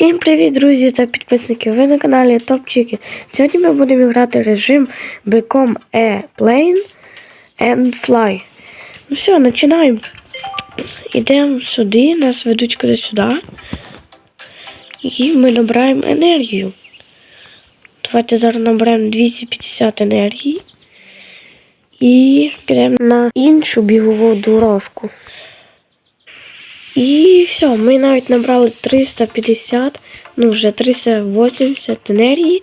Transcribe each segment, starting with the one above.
Всім привіт, друзі та підписники! Ви на каналі Топчики. Сьогодні ми будемо грати режим Become a Plane and Fly. Ну все, починаємо. Ідемо сюди, нас ведуть кудись сюди. І ми набираємо енергію. Давайте зараз наберемо 250 енергії. І підемо на іншу бігову дорожку. І все, ми навіть набрали 350, ну вже 380 енергії.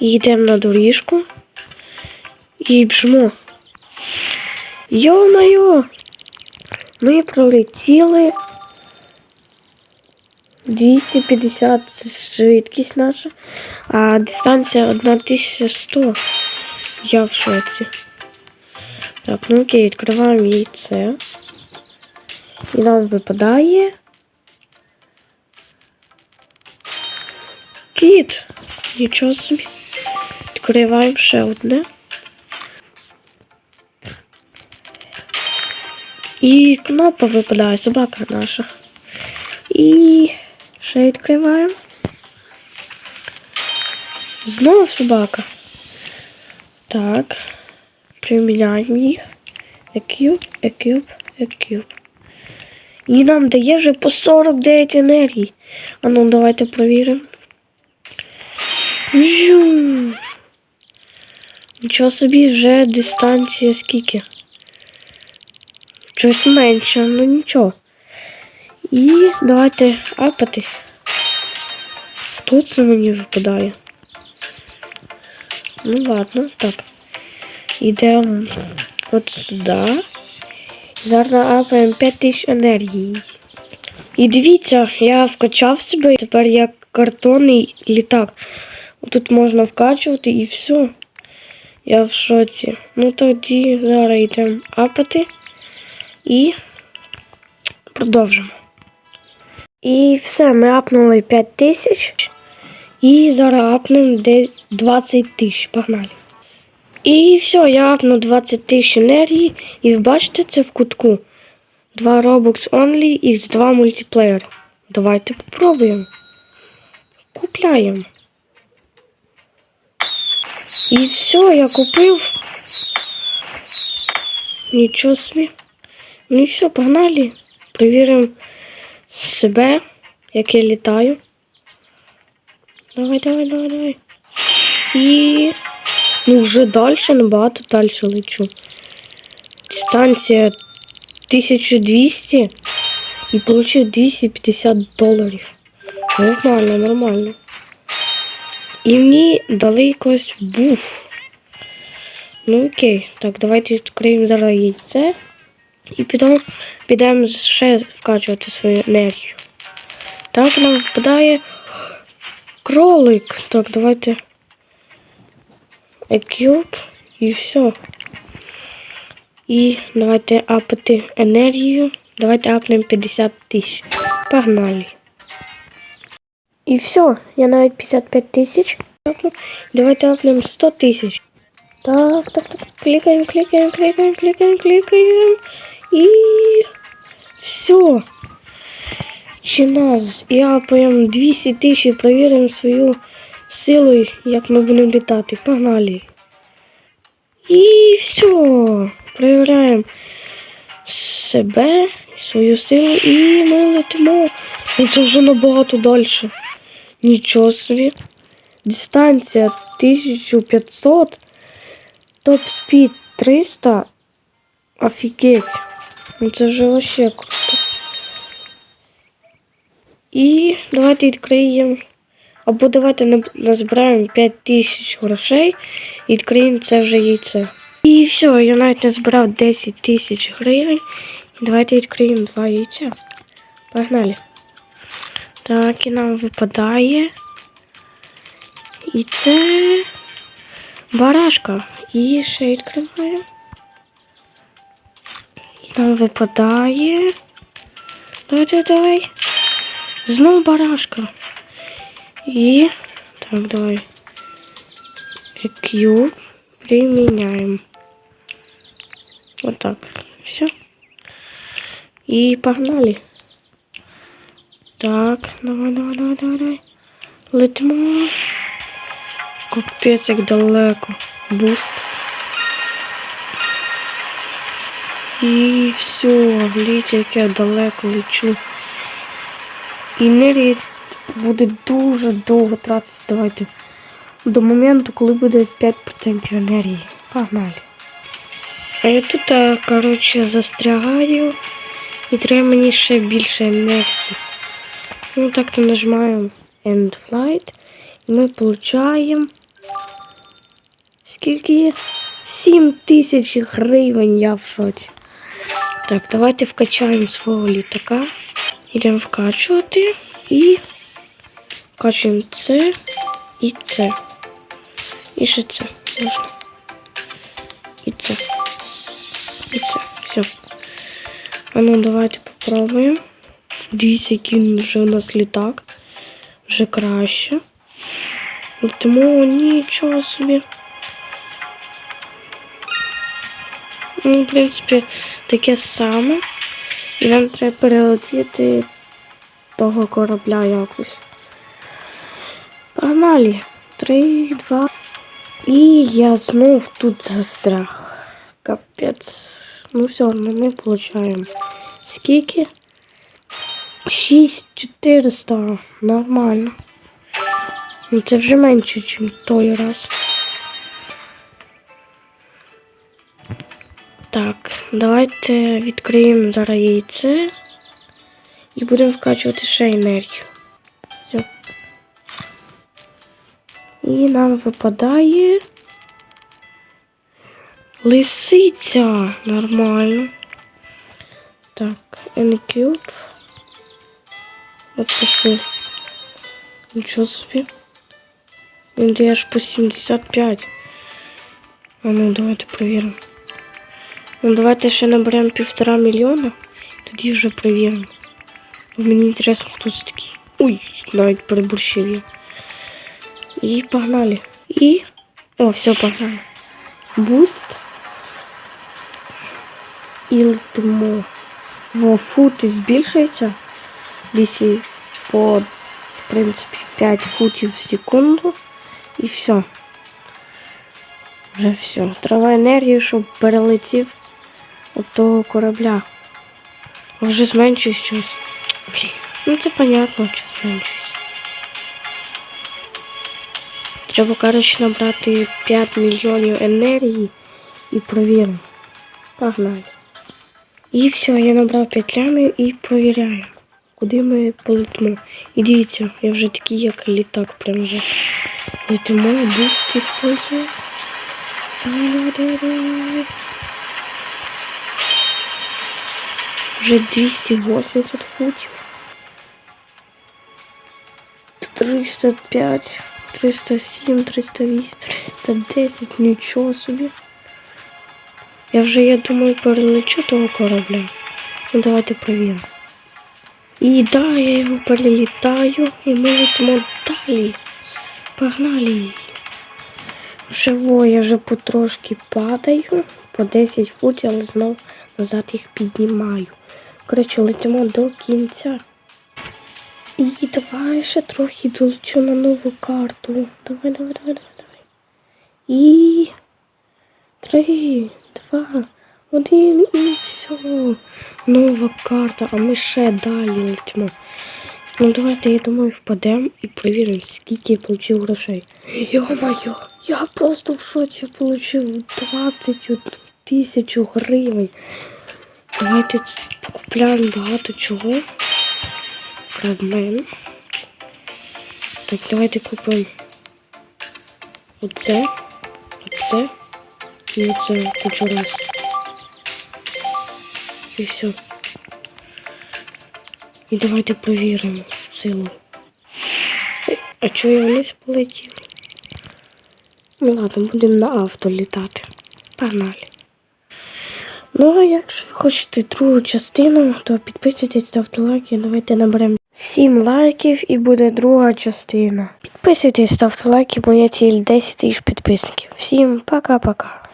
І йдемо на доріжку. І бжмо. Йо-моє! Ми пролетіли 250 це швидкість наша, а дистанція 1100. Я в шоці. Так, ну окей, відкриваємо яйце. І нам випадає. Кіт. Нічого собі. Відкриваємо ще одне. І кнопка випадає, собака наша. І ще відкриваємо. Знову собака. Так. Приміняємо їх. Екюб, екюб, екюб. І нам дає вже по 49 енергії. А ну давайте провіримо. Нічого собі вже дистанція скільки. Щось менше, ну нічого. І давайте апатись. Хто це мені випадає? Ну ладно, так. Йдемо от сюди. Зараз апаємо 5000 енергії. І дивіться, я вкачав себе, тепер я картонний літак. Тут можна вкачувати і все. Я в шоці. Ну тоді зараз йдемо апати і продовжимо. І все, ми апнули 5000. І зараз апнемо десь 20 тисяч. Погнали. І все, я апну 20 тисяч енергії. І ви бачите це в кутку. 2 Robux Only x 2 мультиплеєр. Давайте попробуємо. Купляємо. І все, я купив. Нічого собі. Ну і все, погнали. Перевіримо себе, як я літаю. Давай, давай, давай, давай. І ну вже далі, набагато далі лечу. Дистанція 1200 і получив 250 доларів. Нормально, нормально. І мені дали якось буф. Ну окей, так, давайте відкриємо зараз яйце. І підемо підемо ще вкачувати свою енергію. Так, нам впадає кролик. Так, давайте. Екюб і все. І давайте апати енергію. Давайте апнемо 50 тисяч. Погнали. І все, я навіть 55 тисяч. апнув. Давайте апнемо 100 тисяч. Так, так, так. Кликаем, кликаем, кликаем, кликаем, кликаем. І все. Чи нас і апаємо 200 тисяч, перевіримо свою силу, як ми будемо літати. Погнали. І все. Перевіряємо себе, свою силу і ми летимо. Ну це вже набагато далі. Нічого собі. Дистанція 1500. Топ спід 300. Офігеть. Ну це вже вообще круто. І давайте відкриємо. Або давайте назбираємо 5000 грошей і відкриємо це вже яйце. І все, я навіть назбирав 10 тисяч гривень. Давайте відкриємо два яйця. Погнали. Так, і нам випадає. І це барашка. І ще відкриваємо. І нам випадає. Давай, давай, давай. Знову барашка. І... Так, давай. EQ применяем. Вот так. Все. И погнали. Так, давай, давай, давай, давай, давай. Летимо. Як далеко. Буст. І все, глядите, як я далеко лечу. І енергії буде дуже довго тратитися. Давайте. До моменту, коли буде 5% енергії. Погнали. А я тут, а, коротше, застрягаю. І треба мені ще більше енергії. Ну так то нажимаємо End Flight. І ми получаємо. Скільки є? 7 тисяч гривень я в шоці. Так, давайте вкачаємо свого літака. Йдемо вкачувати і вкачуємо це і це. І ще це можна. І це. І це. Все. А ну давайте попробуємо. Дивіться, який вже у нас літак. Вже краще. Тому нічого собі. Ну, в принципі, таке саме. І нам треба перелетіти того корабля якось. Погнали. Три, два. І я знов тут застряг. Капець. Ну все, ну ми получаємо. Скільки? 6400. Нормально. Ну це вже менше, ніж той раз. Так, давайте відкриємо зараз яйце і будемо вкачувати ще енергію. І нам випадає лисиця. Нормально. Так, N-Cube. Оце що? Нічого собі. Він дає аж по 75. А ну, давайте перевіримо. Ну, давайте ще наберемо півтора мільйона. Тоді вже перевіримо. Мені інтересно, хто це такий. Ой, навіть переборщив я. І погнали. І. О, все, погнали. Буст. І летимо. Во фути збільшується. Десь по, в принципі, 5 футів в секунду. І все. Вже все. Треба енергію, щоб перелетів от того корабля. Вже зменшує щось. Блін. Ну це понятно, що зменшується. Треба, коротше, набрати 5 мільйонів енергії і провіримо. Погнали. І все, я набрав 5 лямів і провіряємо, куди ми полетимо. І дивіться, я вже такий, як літак прям вже. Летимо, буст использую. Вже 280 футів. 305, 307, 308, 310, нічого собі. Я вже, я думаю, перелечу того корабля. Ну давайте провіримо. І да, я його перелітаю, і ми летимо далі. Погнали. Вже во, я вже потрошки падаю, по 10 футів, але знов назад їх піднімаю. Коротше, летимо до кінця. І давай ще трохи долечу на нову карту. Давай, давай, давай, давай, давай. І три, два, один і все. Нова карта, а ми ще далі летимо. Ну давайте, я думаю, впадемо і перевіримо, скільки я отримав грошей. Йо-моє, я просто в шоці отримав 21 тисячу гривень. Давайте купляємо багато чого. Крабмен. Так, давайте купимо оце, оце і оце же раз. І все. І давайте перевіримо силу. А чого я вниз полетів? Ну ладно, будемо на авто літати. Погнали. Ну, а якщо ви хочете другу частину, то підписуйтесь, ставте лайки, давайте наберемо 7 лайків і буде друга частина. Підписуйтесь, ставте лайки, моя ціль 10 тисяч підписників. Всім пока-пока.